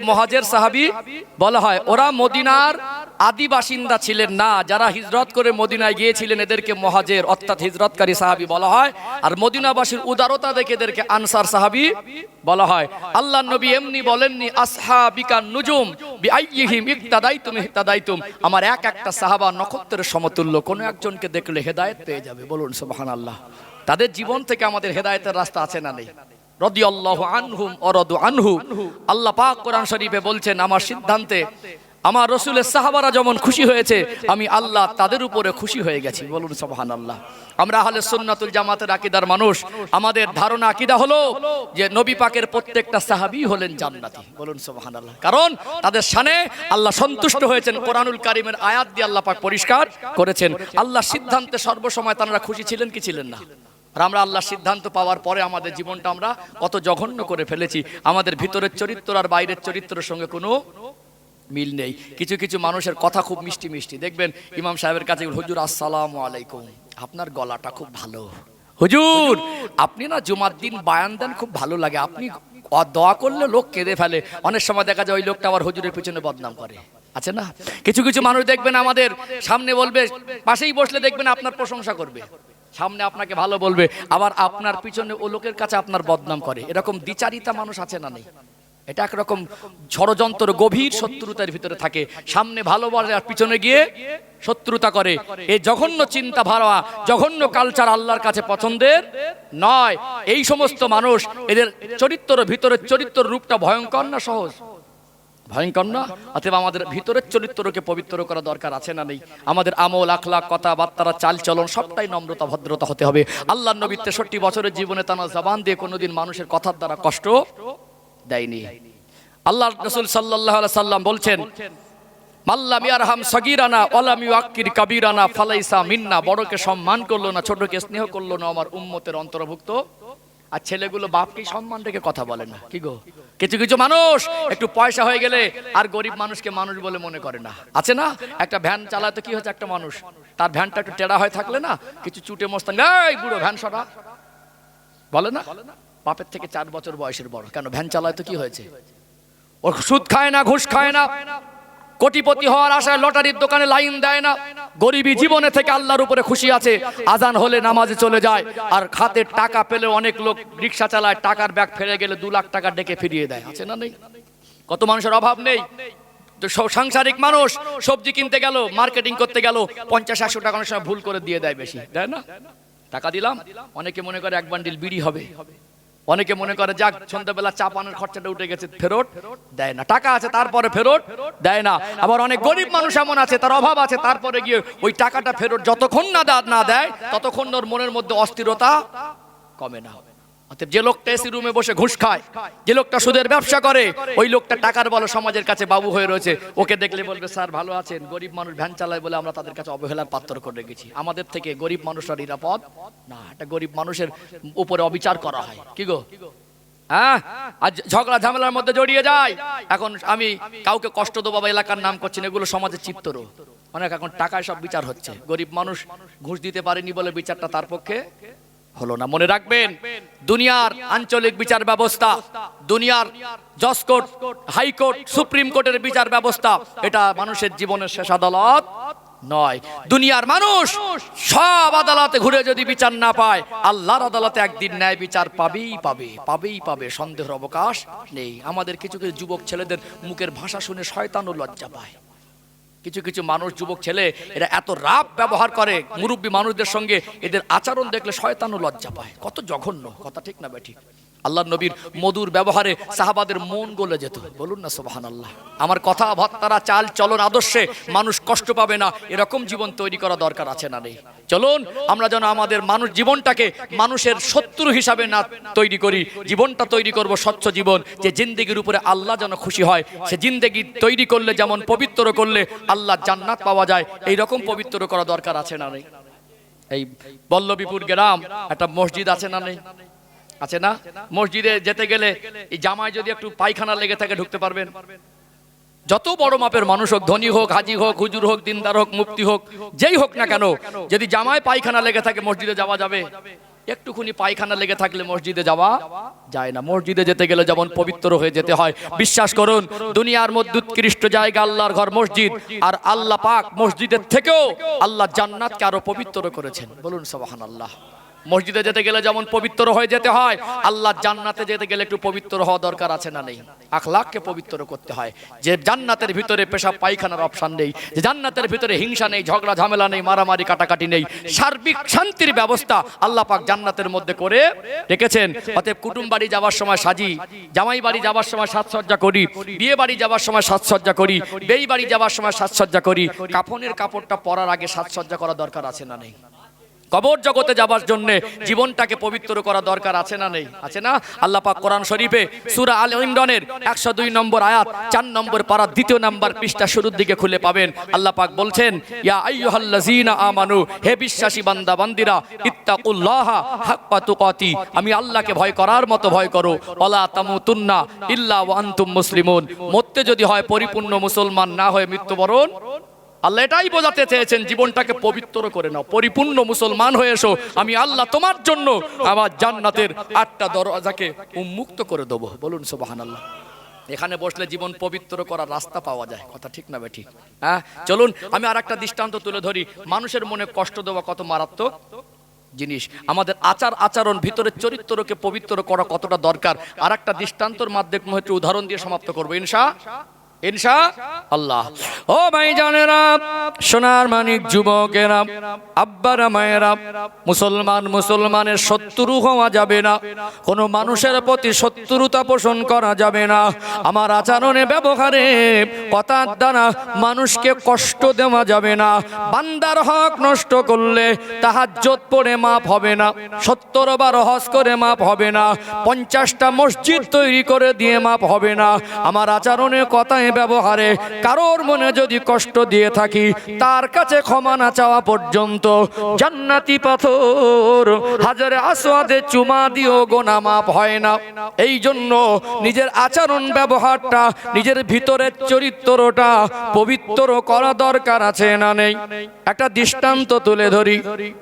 মহাজের সাহাবি? বলা হয়, ওরা মদিনার আদি বাসিন্দা ছিলেন না। যারা হিজরত করে মদিনায় গিয়েছিলেন, এদেরকে মহাজের, অর্থাৎ হিজরতকারী সাহাবি বলা হয়। আর মদিনাবাসীর উদারতা দেখে এদেরকে আনসার সাহাবি বলা হয়। আল্লাহ নবী এমনি বলেননি, আসহাবিকা নুজুম বিআইয়িহিম ইক্তাদাইতুম ইহতাদাইতুম। আমার এক একটা সাহাবা নক্ষত্রের সমতুল্য। কোন একজনকে দেখলে হেদায়েত পেয়ে যাবে। বলুন, সুবহানাল্লাহ। তাদের জীবন থেকে আমাদের হেদায়েতের রাস্তা আছে না নেই? রদিয়াল্লাহু আনহুম অরদু আনহু। আল্লাহ পাক কোরআন শরীফে বলছেন, আমার সিদ্ধান্তে, আমার রসুলের সাহাবারা যেমন খুশি হয়েছে, আমি আল্লাহ তাদের উপরে খুশি হয়ে গেছি। বলুন সবহান আল্লাহ আমরা হলে সুন্নাতুল জামাতের আকিদার মানুষ, আমাদের ধারণা আকিদা হলো যে নবী পাকের প্রত্যেকটা সাহাবি হলেন জান্নাতি। বলুন সবহান আল্লাহ কারণ তাদের সানে আল্লাহ সন্তুষ্ট হয়েছেন, কোরআনুল কারিমের আয়াত দিয়ে আল্লাহ পাক পরিষ্কার করেছেন। আল্লাহ সিদ্ধান্তে সর্বসময় তারা খুশি ছিলেন কি ছিলেন না? আর আমরা আল্লাহ সিদ্ধান্ত পাওয়ার পরে আমাদের জীবনটা আমরা কত জঘন্য করে ফেলেছি। আমাদের ভিতরের চরিত্র আর বাইরের চরিত্রের সঙ্গে কোনো মিল নেই। কিছু কিছু মানুষের কথা খুব মিষ্টি মিষ্টি। দেখবেন ইমাম সাহেবের কাছে হুজুর, আসসালামু আলাইকুম। আপনার গলাটা খুব ভালো। হুজুর, আপনি না জুমার দিন বায়ান দেন, খুব ভালো লাগে। আপনি দোয়া করলে লোক কেঁদে ফেলে। অনেক সময় দেখা যায় ওই লোকটা আবার হুজুরের পিছনে বদনাম করে। আছে না? কিছু কিছু মানুষ দেখবেন আমাদের সামনে বলবে, পাশেই বসলে দেখবেন আপনার প্রশংসা করবে। সামনে আপনাকে ভালো বলবে, আবার আপনার পিছনে ও লোকের কাছে আপনার বদনাম করে। এরকম দ্বিচারিতা মানুষ আছে না নেই? এটা একরকম ষড়যন্ত্র, গভীর শত্রুতার ভিতরে থাকে। সামনে ভালো বলে আর পিছনে গিয়ে শত্রুতা করে। এই জঘন্য চিন্তা ভাবা জঘন্য কালচার আল্লাহর কাছে পছন্দের নয়। এই সমস্ত মানুষ, এদের চরিত্র ভিতরের চরিত্র রূপটা ভয়ঙ্কর না সহজ? ভয়ঙ্কর না? অতএব আমাদের ভিতরের চরিত্রকে পবিত্র করা দরকার আছে না নেই? আমাদের আমল আখলা কথাবার্তারা চাল চলন সবটাই নম্রতা, ভদ্রতা হতে হবে। আল্লাহ নবী তেষট্টি বছরের জীবনে তানা জবান দিয়ে কোনোদিন মানুষের কথার দ্বারা কষ্ট দেয়নি। আল্লাহ রসুল সাল্লাহ সাল্লাম বলছেন ফালাইসা মিন্না। বড়কে সম্মান করল না, ছোটকে স্নেহ করল না, আমার উম্মতের অন্তর্ভুক্ত আর ছেলেগুলো বাপকেই সম্মান রেখে কথা বলে না। কি গো? কিছু কিছু মানুষ একটু পয়সা হয়ে গেলে আর গরিব মানুষকে মানুষ বলে মনে করে না। আছে না? একটা ভ্যান চালাতে কি হচ্ছে একটা মানুষ? তার ভ্যানটা একটু টেরা হয়ে থাকলে না কিছু চুটে মস্তান বুড়ো ভ্যান সরা। বলে না? বাপের থেকে চার বছর বয়সের বড়। কেন? ভ্যান চালায় তো কি হয়েছে? ও সুদ খায় না, ঘুষ খায় না। কোটিপতি হওয়ার আশায় লটারির দোকানে লাইন দেয় না। গরিবী জীবনে থেকে আল্লাহর উপরে খুশি আছে। আজান হলে নামাজে চলে যায়। আর খাতে টাকা পেলে অনেক লোক রিক্সা চালায়, টাকার ব্যাগ ফেলে গেলে দু লাখ টাকা ডেকে ফিরিয়ে দেয়। আছে না নেই? কত মানুষের অভাব নেই? সাংসারিক মানুষ সবজি কিনতে গেল, মার্কেটিং করতে গেল, পঞ্চাশ, একশো টাকা অনেক সময় ভুল করে দিয়ে দেয় বেশি। তাই না? টাকা দিলাম, অনেকে মনে করে এক বান্ডিল বিড়ি হবে। অনেকে মনে করে, যাক, সন্ধ্যাবেলা চা পানের খরচাটা উঠে গেছে, ফেরত দেয় না। টাকা আছে, তারপরে ফেরত দেয় না। আবার অনেক গরিব মানুষ এমন আছে, তার অভাব আছে, তারপরে গিয়ে ওই টাকাটা ফেরত যতক্ষণ না না দেয়, ততক্ষণ ওর মনের মধ্যে অস্থিরতা কমে না। যে লোকটা এসি রুমে বসে ঘুষ খায়, যে লোকটা সুদের ব্যবসা করে, ওই লোকটা টাকার বলো সমাজের কাছে বাবু হয়ে রয়েছে। ওকে দেখলে বলবে, স্যার, ভালো আছেন। গরিব মানুষ ভ্যান চালায় বলে আমরা তাদের কাছে অবহেলার পাত্র করে রেখেছি। আমাদের থেকে গরিব মানুষরা নিরাপদ? না, এটা গরিব মানুষের উপরে অবিচার করা হয়। কি গো? হ্যাঁ? আজ ঝগড়া ঝামেলার মধ্যে জড়িয়ে যায়। এখন আমি কাউকে কষ্ট দেবো বা এলাকার নাম করছি না, এগুলো সমাজের চিত্র অনেক এখন টাকায় সব বিচার হচ্ছে। গরিব মানুষ ঘুষ দিতে পারেনি বলে বিচারটা তার পক্ষে হলো না। মনে রাখবেন, দুনিয়ার আঞ্চলিক বিচার ব্যবস্থা, দুনিয়ার জজ কোর্ট হাইকোর্ট সুপ্রিম কোর্টের বিচার ব্যবস্থা, এটা মানুষের জীবনের শেষ আদালত নয়। দুনিয়ার মানুষ সব আদালতে ঘুরে যদি বিচার না পায়, আল্লাহর আদালতে একদিন ন্যায় বিচার পাবেই পাবে পাবেই পাবে, সন্দেহের অবকাশ নেই। আমাদের কিছু কিছু যুবক ছেলেদের মুখের ভাষা শুনে শয়তানও লজ্জা পায়। কিছু কিছু মানুষ, যুবক ছেলে, এরা এত রাপ ব্যবহার করে, মুরব্বী মানুষদের সঙ্গে এদের আচরণ দেখলে শয়তানও লজ্জা পায়। কত জঘন্য, কথা ঠিক না বেঠিক আল্লাহ নবীর মধুর ব্যবহারে সাহাবাদের মন গলে যেত। বলুন না সোহান আল্লাহ আমার কথা ভত্তারা চাল চলন আদর্শে মানুষ কষ্ট পাবে না, এরকম জীবন তৈরি করা দরকার আছে না নেই। চলুন, আমরা যেন আমাদের মানুষ জীবনটাকে মানুষের শত্রু হিসাবে না তৈরি করি। জীবনটা তৈরি করব স্বচ্ছ জীবন। যে জিন্দেগির উপরে আল্লাহ যেন খুশি হয়, সে জিন্দেগি তৈরি করলে, যেমন পবিত্র করলে আল্লাহ জান্নাত পাওয়া যায় এই রকম পবিত্র করা দরকার আছে না নেই? এই বল্লভীপুর গ্রাম, একটা মসজিদ আছে না নেই? আছে না? মসজিদে যেতে গেলে এই জামায় যদি একটু পায়খানা লেগে থাকে, ঢুকতে পারবেন? যত বড় মাপের মানুষ হোক, ধনী হোক, হাজি হোক, হুজুর হোক, দিনদার হোক মুক্তি হোক, যেই হোক না কেন, যদি জামায় পায়খানা লেগে থাকে, মসজিদে যাওয়া যাবে। একটুখানি পায়খানা লেগে থাকলে মসজিদে যাওয়া যায় না। মসজিদে যেতে গেলে যেমন পবিত্র হয়ে যেতে হয়। বিশ্বাস করুন, দুনিয়ার মধ্যে উৎকৃষ্ট জায়গা, আল্লাহর ঘর, মসজিদ, আর আল্লাহ পাক মসজিদের থেকেও আল্লাহ জান্নাতকে আরও পবিত্র করেছেন। বলুন সবাহান আল্লাহ মসজিদে যেতে গেলে যেমন পবিত্র হয়ে যেতে হয়, আল্লাহ জান্নাতে যেতে গেলে একটু পবিত্র হওয়া দরকার আছে না নেই? আখলাককে পবিত্র করতে হয়। যে জান্নাতের ভিতরে পেশাব পায়খানার অপশান নেই, যে জান্নাতের ভিতরে হিংসা নেই, ঝগড়া, ঝামেলা নেই, মারামারি, কাটাকাটি নেই, সার্বিক শান্তির ব্যবস্থা আল্লাহ পাক জান্নাতের মধ্যে করে রেখেছেন। অতএব কুটুম বাড়ি যাওয়ার সময় সাজি, জামাই বাড়ি যাওয়ার সময় সাজসজ্জা করি, বিয়ে বাড়ি যাওয়ার সময় সাজসজ্জা করি, বেই বাড়ি যাওয়ার সময় সাজসজ্জা করি, কাফনের কাপড়টা পরার আগে সাজসজ্জা করা দরকার আছে না নেই? কবর জগতে যাবার জন্য জীবনটাকে পবিত্র করা দরকার আছে না নেই? আছে না? আল্লাহ পাক কোরআন শরীফে সূরা আল ইমরানের 102 নম্বর আয়াত 4 নম্বর পারা দ্বিতীয় নাম্বার পৃষ্ঠা শুরুর দিকে খুলে পাবেন। আল্লাহ পাক বলছেন, ইয়া আইয়ুহাল্লাযীনা আমানু, হে বিশ্বাসী বান্দা বান্দিরা, ইত্তাকুল্লাহা হাক্কা তুকাতি, আমি আল্লাহকে ভয় করার মতো ভয় করো। ওয়ালা তামুতুন্না ইল্লা ওয়া আনতুম মুসলিমুন। মরতে যদি হয় পরিপূর্ণ মুসলমান, না হয়ে মৃত্যুবরণ? আল্লাহ এটাই বোঝাতে চেয়েছেন, জীবনটাকে পবিত্র করে নাও, পরিপূর্ণ মুসলমান হয়ে এসো। আমি আল্লাহ তোমার জন্য আমার জান্নাতের আটটা দরজাকে উন্মুক্ত করে দেবো। বলুন সোবাহান আল্লাহ এখানে বসলে জীবন পবিত্র করার রাস্তা পাওয়া যায়। কথা ঠিক না বেঠিক হ্যাঁ চলুন, আমি আর একটা দৃষ্টান্ত তুলে ধরি। মানুষের মনে কষ্ট দেওয়া কত মারাত্মক জিনিস। আমাদের আচার আচরণ, ভিতরের চরিত্রকে পবিত্র করা কতটা দরকার। আর একটা দৃষ্টান্তর মাধ্যমে উদাহরণ দিয়ে সমাপ্ত করব। ইনশা ইনশা আল্লাহ। ও ভাই জানেরা, সোনার মানিক যুবকেরা, আব্বারা মায়েরা, মুসলমান মুসলমানের শত্রু হওয়া যাবে না, কোনো মানুষের প্রতি শত্রুতা পোষণ করা যাবে না। আমার আচরণে, ব্যবহারে কথার দ্বারা মানুষকে কষ্ট দেওয়া যাবে না। বান্দার হক নষ্ট করলে তাহার তাহাজ্জত পড়ে মাপ হবে না, সত্তর বার হজ করে মাপ হবে না, পঞ্চাশটা মসজিদ তৈরি করে দিয়ে মাপ হবে না। আমার আচরণে, কথায় ব্যবহারে, কারোর মনে যদি কষ্ট দিয়ে থাকি, তার কাছে ক্ষমা না চাওয়া পর্যন্ত জান্নাতি পাথর, হাজারে আসোয়াদে চুমা দিও গোনা মাপ হয় না। এই জন্য নিজের আচরণ ব্যবহারটা, নিজের ভিতরের চরিত্রটা পবিত্র করা দরকার আছে না নেই? একটা দৃষ্টান্ত তুলে ধরি।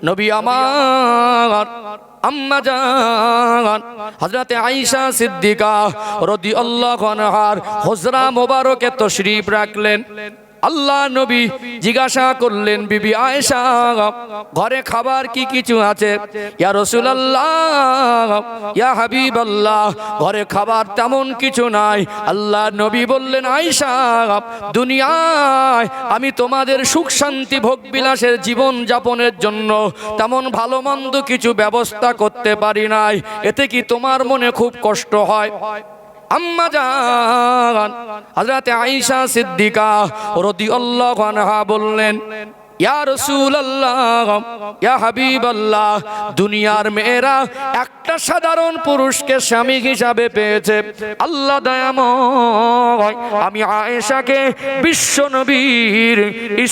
নবী আমার আম্মা জান হজরতে আয়েশা সিদ্দিকা রদি আল্লাহ হজরা মোবারকে তশরিফ রাখলেন। আল্লাহ নবী জিজ্ঞাসা করলেন, বিবি আয়েশা, ঘরে খাবার কি কিছু আছে? ইয়া রাসূলুল্লাহ, ইয়া হাবিবাল্লাহ, ঘরে খাবার তেমন কিছু নাই। আল্লাহ নবী বললেন, আয়েশা, দুনিয়ায় আমি তোমাদের সুখ শান্তি ভোগ বিলাসের জীবন যাপনের জন্য তেমন ভালো মন্দ কিছু ব্যবস্থা করতে পারি নাই। এতে কি তোমার মনে খুব কষ্ট হয়? আম্মা জান হযরতে আয়েশা সিদ্দিকা রাদিয়াল্লাহু আনহা বললেন দুনিয়ার মেয়েরা একটা সাধারণ পুরুষকে স্বামী হিসাবে পেয়েছে। আল্লাহ আমি আয়েশাকে বিশ্ব নবীর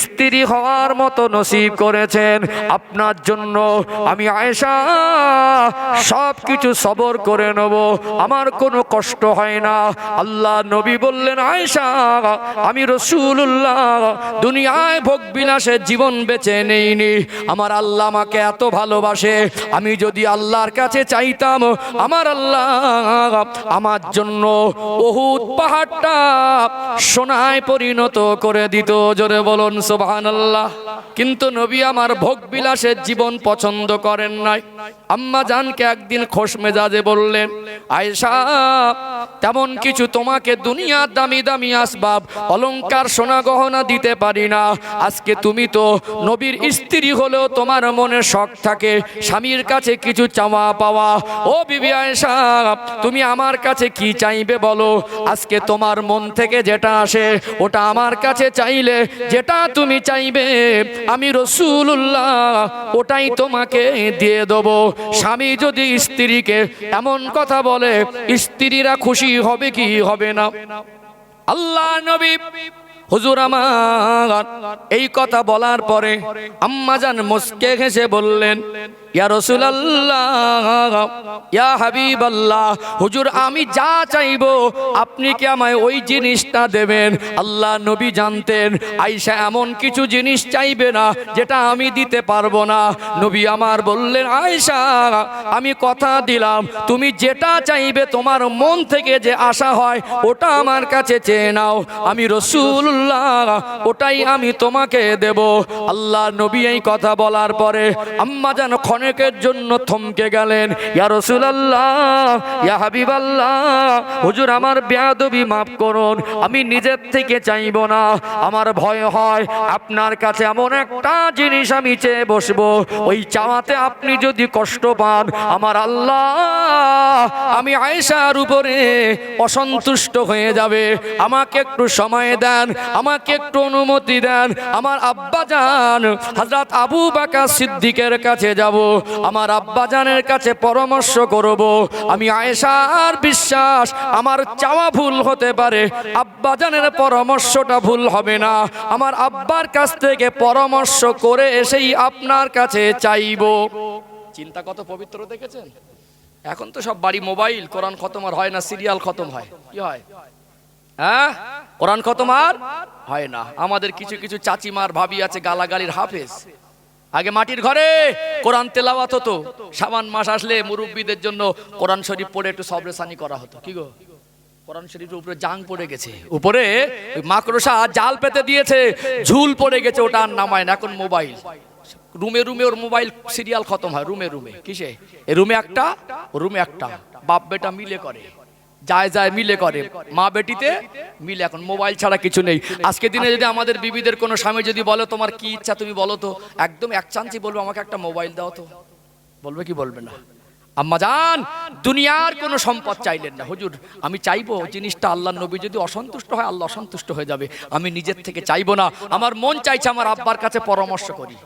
স্ত্রী হওয়ার মতো নসিব করেছেন। আপনার জন্য আমি আয়েশা সব কিছু সবর করে নেব, আমার কোনো কষ্ট হয় না। আল্লাহ নবী বললেন, আয়েশা, আমি রসুল্লাহ দুনিয়ায় ভোগ বিলাসের জীবন বেছে নেইনি। আমার আল্লাহ আমাকে এত ভালোবাসে। আমি যদি আল্লাহর কাছে চাইতাম, আমার আল্লাহ আমার জন্য বহুত পাহাড়টা সোনায় পরিণত করে দিত। জোরে বলুন সোভান আল্লাহ কিন্তু নবী আমার ভোগ বিলাসের জীবন পছন্দ করেন নাই। আম্মা জানকে একদিন খোশ মেজাজে বললেন আয়েশা, তেমন কিছু তোমাকে দুনিয়ার দামি দামি আসবাব, অলংকার সোনা গহনা দিতে পারি না। আজকে তুমি তো নবীর স্ত্রী হলেও তোমার মনে শখ থাকে, স্বামীর কাছে কিছু চাওয়া পাওয়া। ও বিবি আয়েশা, তুমি আমার কাছে কি চাইবে বলো? আজকে তোমার মন থেকে যেটা আসে, ওটা আমার কাছে চাইলে যেটা তুমি চাইবে, আমি রসুল্লাহ ওটাই তোমাকে দিয়ে দেবো। স্বামী যদি স্ত্রীকে এমন কথা বলে, স্ত্রীরা খুশি হবে কি হবে না? আল্লাহ নবী, হুজুর আমার, এই কথা বলার পরে আম্মাজান মুসকে হেসে বললেন ইয়া রসুলাল্লাহ, ইয়া হাবিব আল্লাহ হুজুর, আমি যা চাইব আপনি কি আমায় ওই জিনিসটা দেবেন? আল্লাহ নবী জানতেন আইসা এমন কিছু জিনিস চাইবে না যেটা আমি দিতে পারব না। নবী আমার বললেন আয়সা আমি কথা দিলাম, তুমি যেটা চাইবে তোমার মন থেকে যে আশা হয় ওটা আমার কাছে চেয়ে নাও। আমি রসুল্লাহ ওটাই আমি তোমাকে দেব। আল্লাহ নবী এই কথা বলার পরে, আম্মা যেন ক্ষণেকের জন্য থমকে গেলেন, ইয়া রসুলাল্লাহ, ইয়া হাবিবাল্লাহ, হুজুর আমার বেয়াদবি মাফ করুন, আমি নিজের থেকে চাইব না, আমার ভয় হয়, আপনার কাছে এমন একটা জিনিস আমি চেয়ে বসবো, ওই চাওয়াতে আপনি যদি কষ্ট পান, আমার আল্লাহ, আমি আয়েশার উপরে অসন্তুষ্ট হয়ে যাবে, আমাকে একটু সময় দেন, আমাকে একটু অনুমতি দেন, আমার আব্বা যান হজরত আবু বাকা সিদ্দিকের কাছে যাব আমার আব্বা জানের কাছে পরামর্শ করব। আমি আয়েশার বিশ্বাস, আমার চাওয়া ভুল হতে পারে। আব্বা জানের পরামর্শটা ভুল হবে না। আমার আব্বার কাছ থেকে পরামর্শ করে এসেই আপনার কাছে চাইব। চিন্তা কত পবিত্র দেখেছেন? এখন তো সব বাড়ি মোবাইল, কোরআন খতম আর হয় না, সিরিয়াল খতম হয়। কি হয়? হ্যাঁ? কোরআন খতম আর হয় না। আমাদের কিছু কিছু চাচিমার ভাবি আছে, গালাগালির হাফেজ। আগে মাটির ঘরে, কোরআন তেলাওয়াত হতো। সাবান মাস আসলে মুরব্বীদের জন্য কোরআন শরীফ পড়ে একটু সবরেসানি করা হতো। কি গো? কোরআন শরীফের উপরে জাং পড়ে গেছে। উপরে ওই মাকড়সা জাল পেতে দিয়েছে, ঝুল পড়ে গেছে, ওটা আর নামায় না, এখন মোবাইল। রুমে রুমে ওর মোবাইল সিরিয়াল খতম হয়, রুমে রুমে। কিসে? রুমে একটা রুমে একটা। বাপ বেটা মিলে করে। যায় যায় মিলে করে। মা বেটিতে মিলে এখন মোবাইল ছাড়া কিছু নেই। আজকে দিনে যদি আমাদের বিবিদের কোনো স্বামী যদি বলো তোমার কি ইচ্ছা তুমি বলো তো। একদম এক চান্সই বলব আমাকে একটা মোবাইল দাও তো। বলবে কি বলবে না। আম্মা জান দুনিয়ার কোনো সম্পদ চাইলেন না। হুজুর আমি চাইব জিনিসটা আল্লাহ নবী যদি অসন্তুষ্ট হয় আল্লাহ অসন্তুষ্ট হয়ে যাবে। আমি নিজের থেকে চাইব না। আমার মন চাইছে আমার আব্বার কাছে পরামর্শ করি।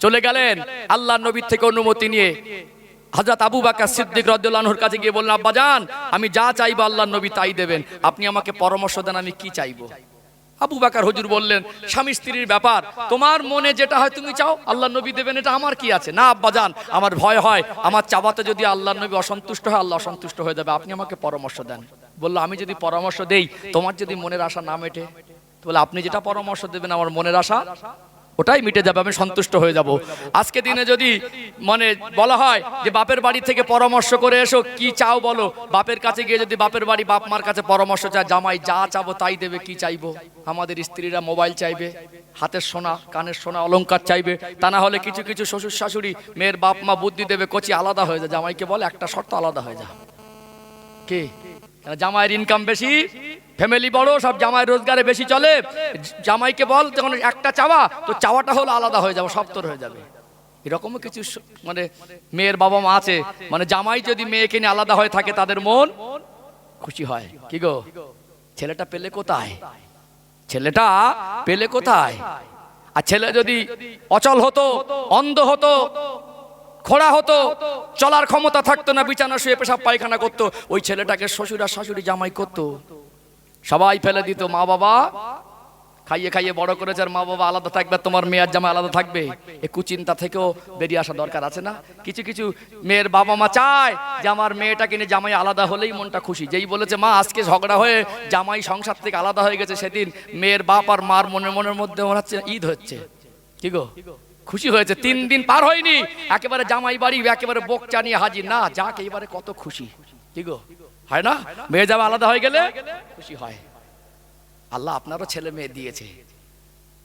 চলে গেলেন আল্লাহ নবীর থেকে অনুমতি নিয়ে। হজরত আবু বাকা সিদ্দিক রদুল্লাহর কাছে গিয়ে বললেন, আব্বা যান আমি যা চাইব আল্লাহ নবী তাই দেবেন। আপনি আমাকে পরামর্শ দেন, আমি কি চাইব? আবু বাকার হুজুর বললেন, স্বামী স্ত্রীর ব্যাপার, তোমার মনে যেটা হয় তুমি চাও আল্লাহ নবী দেবেন, এটা আমার কি আছে? না, আব্বা যান আমার ভয় হয়, আমার চাওয়াতে যদি আল্লাহ নবী অসন্তুষ্ট হয়, আল্লাহ অসন্তুষ্ট হয়ে যাবে, আপনি আমাকে পরামর্শ দেন। বলল, আমি যদি পরামর্শ দেই, তোমার যদি মনের আশা না মেটে? তো বলে, আপনি যেটা পরামর্শ দেবেন, আমার মনের আশা ওটাই মিটে যাবে, আমি সন্তুষ্ট হয়ে যাব। আজকে দিনে যদি মানে বলা হয় যে বাপের বাড়ি থেকে পরামর্শ করে এসো, কি চাও বলো? বাপের কাছে গিয়ে যদি বাপের বাড়ি বাপ মার কাছে পরামর্শ চায়, জামাই যা চাবো তাই দেবে, কি চাইব? আমাদের স্ত্রীরা মোবাইল চাইবে, হাতের সোনা, কানের সোনা, অলংকার চাইবে, তা না হলে কিছু কিছু শ্বশুর শাশুড়ি মেয়ের বাপ মা বুদ্ধি দেবে, কচি আলাদা হয়ে যায়। জামাইকে বলে, একটা শর্ত আলাদা হয়ে যা কে? জামাইয়ের ইনকাম বেশি? ফ্যামিলি বড়, সব জামাই রোজগারে বেশি চলে। জামাইকে বল তখন একটা চাওয়া, তো চাওয়াটা হলো আলাদা হয়ে যাবে সপ্তর হয়ে যাবে। এরকমও কিছু মানে মেয়ের বাবা মা আছে। মানে জামাই যদি মেয়েকে নিয়ে আলাদা হয়ে থাকে, তাদের মন খুশি হয়। কি গো? ছেলেটা পেলে কোথায়? ছেলেটা পেলে কোথায়? আর ছেলে যদি অচল হতো, অন্ধ হতো, খোড়া হতো, চলার ক্ষমতা থাকতো না বিছানা শুয়ে পেশাব পায়খানা করতো, ওই ছেলেটাকে শ্বশুর আর শাশুড়ি জামাই করতো। সবাই ফেলে দিত মা বাবা। খাইয়ে খাইয়ে বড় করেছে আর মা বাবা আলাদা থাকবে তোমার মেয়ের জামা আলাদা থাকবে। এ কুচিন্তা থেকেও বেরিয়ে আসা দরকার আছে না? কিছু কিছু মেয়ের বাবা মা চায় যে আমার মেয়েটা কিনে জামাই আলাদা হলেই মনটা খুশি। যেই বলেছে, মা, আজকে ঝগড়া হয়ে জামাই সংসার থেকে আলাদা হয়ে গেছে সেদিন মেয়ের বাপ আর মার মনের মনের মধ্যে মনে হচ্ছে ঈদ হচ্ছে। কি গো? খুশি হয়েছে, তিন দিন পার হয়নি। একেবারে জামাই বাড়ি, একেবারে বোক চানিয়ে হাজির। না, যাক, এইবারে কত খুশি। কি গো? হয় না? মেয়ে যাওয়া আলাদা হয়ে গেলে? খুশি হয়। আল্লাহ আপনারও ছেলে মেয়ে দিয়েছে।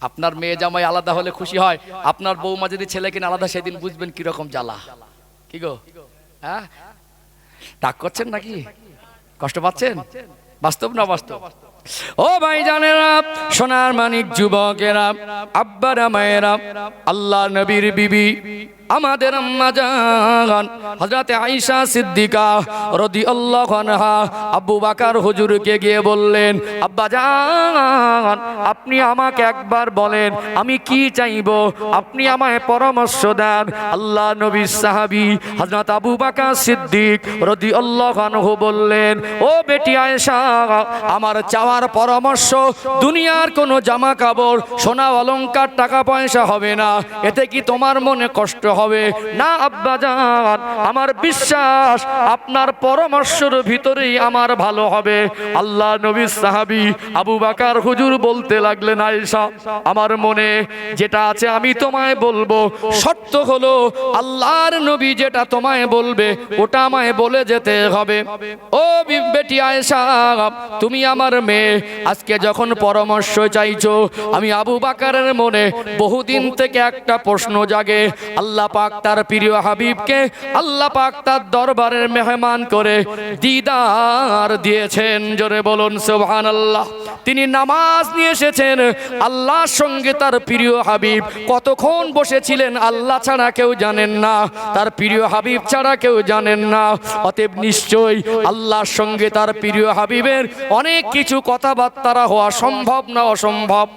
আপনার মেয়ে জামাই আলাদা হলে খুশি হয়। আপনার বৌমা যদি ছেলে কিনে আলাদা সেদিন বুঝবেন কীরকম জ্বালা। কি গো? হ্যাঁ? ডাক করছেন নাকি? কষ্ট পাচ্ছেন? বাস্তব না বাস্তব? ও ভাই জানেরা সোনার মানিক যুবকেরা আব্বারা মায়েরা আল্লাহ নবীর বিবি আমাদের আম্মা জান, হযরতে আয়েশা সিদ্দিকা রাদিয়াল্লাহু আনহা আব্বু বকর হুজুরকে গিয়ে বললেন, আব্বা জান, আপনি আমাকে একবার বলেন, আমি কি চাইব? আপনি আমায় পরামর্শ দেন। আল্লাহ নবী সাহাবী হযরত আবু বকর সিদ্দিক রাদিয়াল্লাহু আনহু বললেন, ও বেটি আয়েশা, আমার চাওয়ার পরামর্শ, দুনিয়ার কোনো জামা কাপড়, সোনা অলংকার, টাকা পয়সা হবে না। এতে কি তোমার মনে কষ্ট হবে। না আব্বাজান আমার বিশ্বাস, আপনার পরামর্শের ভিতরেই আমার ভালো হবে। আল্লাহ নবী সাহাবি আবু বাকার হুজুর বলতে লাগলেন, আয়েশা, আমার মনে যেটা আছে আমি তোমায় বলব। সত্য হলো, আল্লাহর নবী যেটা তোমায় বলবে, ওটা আমায় বলে যেতে হবে। ও বেটি আয়েশা, তুমি আমার মেয়ে, আজকে যখন পরামর্শ চাইছো, আমি আবু বাকারের মনে বহুদিন থেকে একটা প্রশ্ন জাগে। আল্লাহ পাক তার প্রিয় হাবিবকে আল্লাহ পাক তার দরবারের মেহমান করে দিদার দিয়েছেন। জোরে বলুন সুবহান আল্লাহ তিনি নামাজ নিয়ে এসেছেন। আল্লাহর সঙ্গে তার প্রিয় হাবিব কতক্ষণ বসেছিলেন আল্লাহ ছাড়া কেউ জানেন না। তার প্রিয় হাবিব ছাড়া কেউ জানেন না। অতএব নিশ্চয়ই আল্লাহর সঙ্গে তার প্রিয় হাবিবের অনেক কিছু কথাবার্তা হওয়া সম্ভব না অসম্ভব।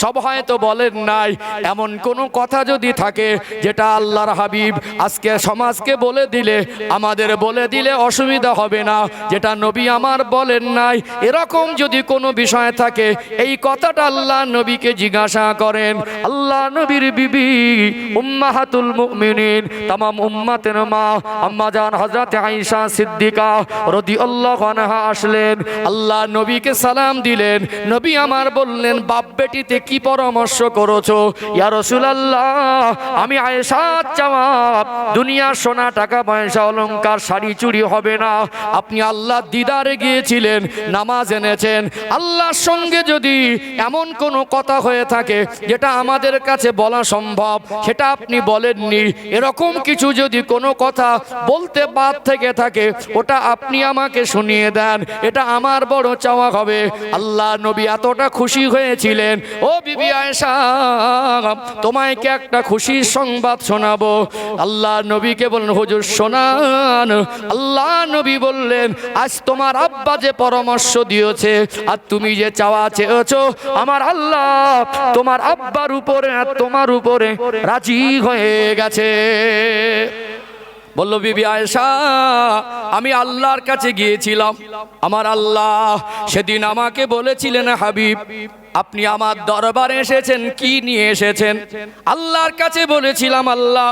সব হয়তো বলেন নাই, এমন কোনো কথা যদি থাকে যেটা আল্লাহর হাবিব আজকে সমাজকে বলে দিলে, আমাদের বলে দিলে অসুবিধা হবে না। যেটা নবী আমার বলেন নাই, এরকম যদি কোনো বিষয় থাকে, এই কথাটা আল্লাহ নবীকে জিজ্ঞাসা করেন। আল্লাহ নবীর বিবি উম্মাহাতুল মুমিনিন, তামাম উম্মাতের মা, আম্মা জান, হযরত আয়েশা সিদ্দিকা রাদিয়াল্লাহু আনহা আসলেন। আল্লাহ নবীকে সালাম দিলেন। নবী আমার বললেন, বাপ বেটিতে কি পরামর্শ করেছ? ইয়া রাসূলুল্লাহ, আমি আয়েশা জবাব দুনিয়া সোনা, টাকা, পয়সা, অলংকার, শাড়ি চুরি হবে না। আপনি আল্লাহ দিদারে গিয়েছিলেন, নামাজ এনেছেন। আল্লাহর সঙ্গে যদি এমন কোনো কথা হয়ে থাকে, যেটা আমাদের কাছে বলা সম্ভব, সেটা আপনি বলেননি। এরকম কিছু যদি কোনো কথা বলতে বাদ থেকে থাকে, ওটা আপনি আমাকে শুনিয়ে দেন। এটা আমার বড় চাওয়া হবে। আল্লাহ নবী এতটা খুশি হয়েছিলেন। ও বিবি আয়েশা, তোমায় কি একটা খুশির সংবাদ শোনাবো। আল্লাহ নবীকে বললেন, হুজুর, শোনান। আল্লাহ নবী বললেন, আজ তোমার আব্বা যে পরামর্শ দিয়েছে, আর তুমি যে চাওয়া চেয়েছো, আমার আল্লাহ তোমার আব্বার উপরে আর তোমার উপরে রাজি হয়ে গেছে। বলল, বিবি আয়েশা, আমি আল্লাহর কাছে গিয়েছিলাম। আমার আল্লাহ সেদিন আমাকে বলেছিলেন, হাবিব আপনি আমার দরবারে এসেছেন, কি নিয়ে এসেছেন? আল্লাহর কাছে বলেছিলাম, আল্লাহ,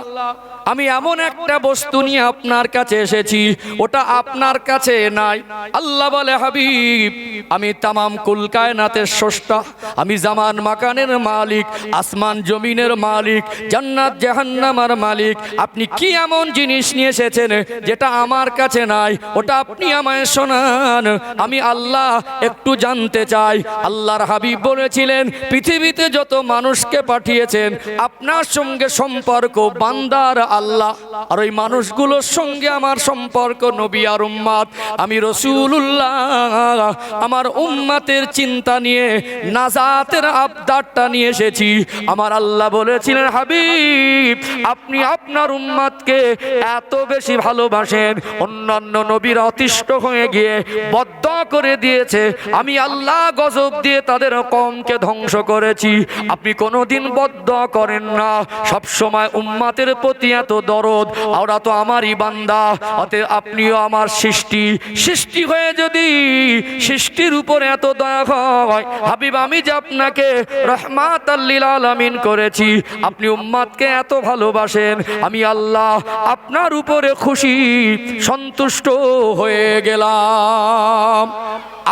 আমি এমন একটা বস্তু নিয়ে আপনার কাছে এসেছি, ওটা আপনার কাছে নাই। আল্লাহ বলে, হাবিব, আমি তামাম কুল কায়নাতের স্রষ্টা, আমি জামান মাকানের মালিক, আসমান জমিনের মালিক, জান্নাত জাহান্নামার মালিক। আপনি কি এমন জিনিস নিয়ে এসেছেন যেটা আমার কাছে নাই? ওটা আপনি আমায় শোনান। আমি আল্লাহ একটু জানতে চাই। আল্লাহর হাবিব বলেছিলেন, পৃথিবীতে যত মানুষকে পাঠিয়েছেন, আপনার সঙ্গে সম্পর্ক, বান্দার আল্লাহ। আর ওই মানুষগুলোর সঙ্গে আমার সম্পর্ক, নবী আর উম্মাদ। আমি রসুল্লাহ আমার উম্মাতের চিন্তা নিয়ে, নাজাতের আবদারটা নিয়ে এসেছি। আমার আল্লাহ বলেছিলেন, হাবিব, আপনি আপনার উম্মাদকে এত বেশি ভালোবাসেন। অন্যান্য নবীরা অতিষ্ঠ হয়ে গিয়ে বদ্ধ করে দিয়েছে। আমি আল্লাহ গজব দিয়ে তাদের কমকে ধ্বংস করেছি। আপনি কোনোদিন বদ্ধ করেন না। সব সময় উম্মাতের প্রতি এত দরদ। ওরা তো আমারই বান্দা। অতএব আপনিও আমার সৃষ্টি। সৃষ্টি হয়ে যদি সৃষ্টির উপরে এত দয়া হয়, হাবিব, আমি যে আপনাকে রহমাত আল্লিল আলামিন করেছি, আপনি উম্মাদকে এত ভালোবাসেন, আমি আল্লাহ আপনার উপরে খুশি, সন্তুষ্ট হয়ে গেলাম।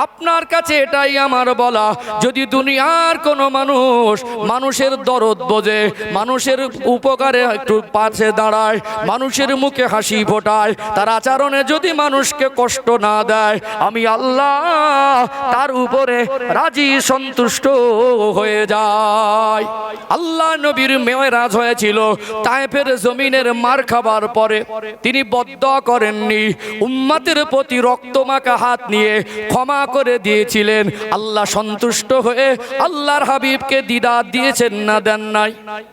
আপনার কাছে এটাই আমার বলা। যদি দুনিয়ার কোন মানুষ মানুষের দরদ বোঝে, মানুষের উপকারে একটু পাশে দাঁড়ায়, মানুষের মুখে হাসি ফোটায়, তার আচরণে যদি মানুষকে কষ্ট না দেয়, আমি আল্লাহ তার উপরে রাজি সন্তুষ্ট হয়ে যায় আল্লাহ নবীর মেয়েরাজ হয়েছিল তাইফের জমিনের মার খাবার পরে। তিনি বদ্ধ করেননি, উম্মাতের প্রতি রক্তমাখা হাত নিয়ে ক্ষমা করে দিয়েছিলেন। আল্লাহ সন্তুষ্ট হয়ে আল্লাহর হাবিবকে দিদার দিয়েছেন না, দেন নাই।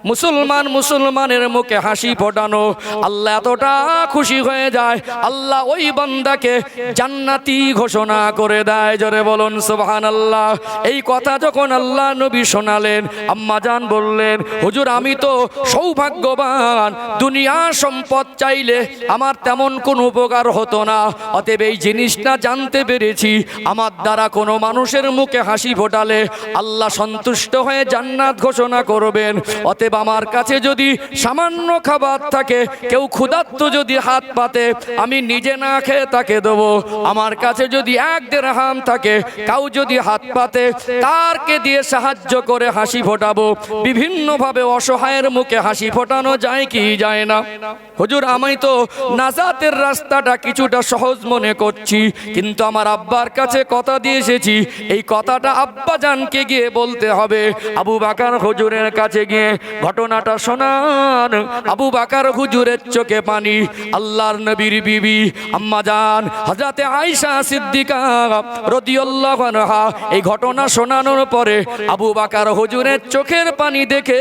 মুসলমান মুসলমানের মুখে হাসি ফোটানো। আল্লাহ এতটা খুশি হয়ে যায়। আল্লাহ ওই বান্দাকে জান্নাতি ঘোষণা করে দেয়। জোরে বলুন সুবহান আল্লাহ এই কথা যখন আল্লাহ নবী শোনালেন, আম্মা জান বললেন, হুজুর, আমি তো সৌভাগ্যবান। দুনিয়া সম্পদ চাইলে আমার তেমন কোনো উপকার হতো না। অতএব এই জিনিসটা জানতে পেরেছি। আমার দ্বারা কোনো মানুষের মুখে হাসি ফোটালে আল্লাহ সন্তুষ্ট হয়ে জান্নাত ঘোষণা করবেন। অতএব আমার কাছে যদি সামান্য খাবার থাকে, কেউ ক্ষুধার্ত যদি হাত পাতে, আমি নিজে না খেয়ে তাকে দেবো। আমার কাছে যদি এক দেড় থাকে, কাউ যদি হাত পাতে, তারকে দিয়ে সাহায্য করে হাসি ফোটাবো। বিভিন্নভাবে অসহায়ের মুখে হাসি ফোটানো যায় কি যায় না। হুজুর, আমি তো নাজাতের রাস্তাটা কিছুটা সহজ মনে করছি, কিন্তু আমার আব্বার কাছে কথা দিয়ে এসেছি। এই কথাটা আব্বা জানকে গিয়ে বলতে হবে, আবু বাকার হুজুরের কাছে গিয়ে ঘটনাটা শোনান। আবু বাকার হুজুরের চোখে পানি। আল্লাহর নবীর বিবি, আম্মা জান হজরতে আয়েশা সিদ্দিকা রাদিয়াল্লাহু আনহা, এই ঘটনা শোনানোর পরে আবু বাকার হুজুরের চোখের পানি দেখে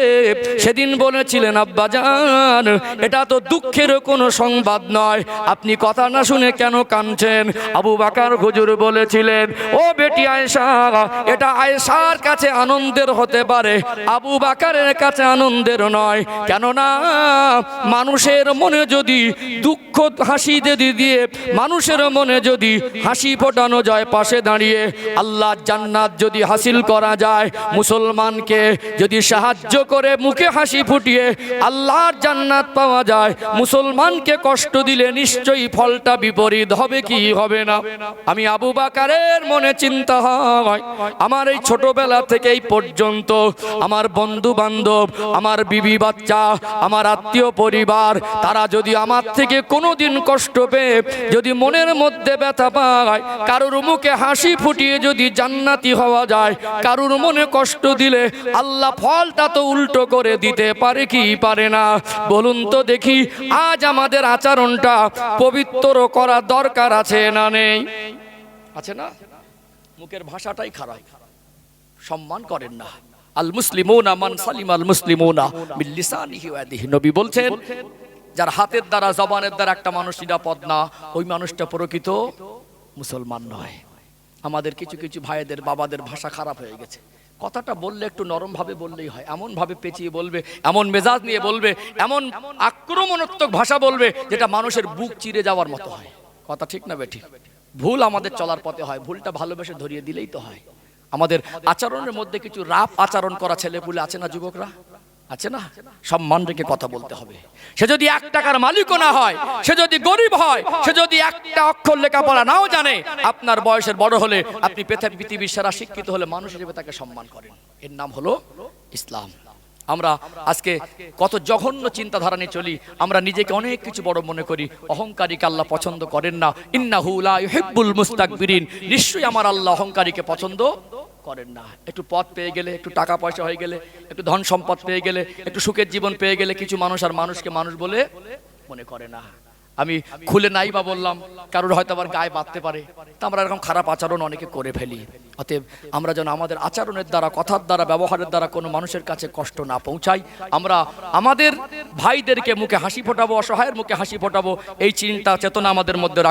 সেদিন বলেছিলেন, আব্বা জান, এটা তো দুঃখের কোনো সংবাদ নয়। আপনি কথা না শুনে কেন কাঁদছেন? আবু বাকার হুজুর বলেছিলেন, ও বেটি আয়েশা, এটা আয়েশার কাছে আনন্দের হতে পারে? আবু বাকারের কাছে আনন্দের নয়। কেননা মানুষের মনে যদি দুঃখ, হাসি যদি দিয়ে মানুষের মনে যদি হাসি ফোটানো যায় পাশে দাঁড়িয়ে, আল্লাহ জান্নাত যদি হাসিল করা যায়, মুসলমানকে যদি সাহায্য করে মুখে হাসি ফুটিয়ে আল্লাহর জান্নাত পাওয়া যায়, মুসলমানকে কষ্ট দিলে নিশ্চয়ই ফলটা বিপরীত হবে কি হবে না? আমি আবু বাকারের মনে চিন্তা হয়, আমার এই ছোটবেলা থেকে এই পর্যন্ত আমার বন্ধু বান্ধব আমার বিবি বাচ্চা, আমার আত্মীয় পরিবার, তারা যদি আমার থেকে কোনোদিন কষ্ট পেয়ে যদি মনের মধ্যে ব্যথা পায়, কারোর মুখে হাসি ফুটিয়ে যদি জান্নাতি হওয়া যায়, কারোর মনে কষ্ট দিলে আল্লাহ ফলটা তো উল্টো করে দিতে পারে কি পারে না? বলুন তো দেখি, আজ আমাদের আচরণটা পবিত্র করা দরকার আছে না নেই? আছে না? মুখের ভাষাটাই খারাপ। সম্মান করেন না। আল মুসলিমুনা মান সালিম আল মুসলিমুনা মিন লিসানিহি ওয়া ইয়াদিহি। নবী বলছেন, যার হাতের দ্বারা, জবানের দ্বারা একটা মানুষ নিরাপদ না, ওই মানুষটা প্রকৃত মুসলমান নয়। আমাদের কিছু কিছু ভাইদের, বাবাদের ভাষা খারাপ হয়ে গেছে। কথাটা বললে একটু নরম ভাবে বললেই হয় এমন ভাবে পেঁচিয়ে বলবে, এমন মেজাজ নিয়ে বলবে, এমন আক্রমণাত্মক ভাষা বলবে যেটা মানুষের বুক চিরে যাওয়ার মতো হয়। কথা ঠিক না বেঠিক? ভুল আমাদের চলার পথে হয়, ভুলটা ভালোবেসে ধরিয়ে দিলেই তো হয়। আমাদের আচরণের মধ্যে কিছু রাপ আচরণ করা ছেলে বলে আছে না যুবকরা? আছে না? সম্মান রেখে কথা বলতে হবে। সে যদি এক টাকার মালিকও না হয়, সে যদি গরিব হয়, সে যদি একটা অক্ষর লেখাপড়া নাও জানে, আপনার বয়সের বড় হলে আপনি পৃথিবী পৃথিবীর সারা শিক্ষিত হলে মানুষ হিসেবে তাকে সম্মান করেন। এর নাম হলো ইসলাম। আমরা আজকে কত জঘন্য চিন্তাধারা নিয়ে চলি, আমরা নিজেকে অনেক কিছু বড় মনে করি, অহংকারীকে আল্লাহ পছন্দ করেন না, ইন্নাহু লা ইউহিব্বুল মুস্তাকবিরিন, নিশ্চয়ই আমার আল্লাহ অহংকারীকে পছন্দ করেন না। একটু পথ পেয়ে গেলে, একটু টাকা পয়সা হয়ে গেলে, একটু ধন সম্পদ পেয়ে গেলে, একটু সুখের জীবন পেয়ে গেলে কিছু মানুষ আর মানুষকে মানুষ বলে মনে করে না। আমি খুলে নাই বা বললাম, কারোর হয়তো আবার গায়ে বাঁধতে পারে। তা আমরা এরকম খারাপ আচরণ অনেকে করে ফেলি। অতএব আমরা যেন আমাদের আচরণের দ্বারা, কথার দ্বারা, ব্যবহারের দ্বারা কোনো মানুষের কাছে কষ্ট না পৌঁছাই। আমরা আমাদের ভাইদেরকে মুখে হাসি ফোটাবো, অসহায়ের মুখে হাসি ফোটাবো, এই চিন্তা, চেতনা আমাদের মধ্যে রাখব।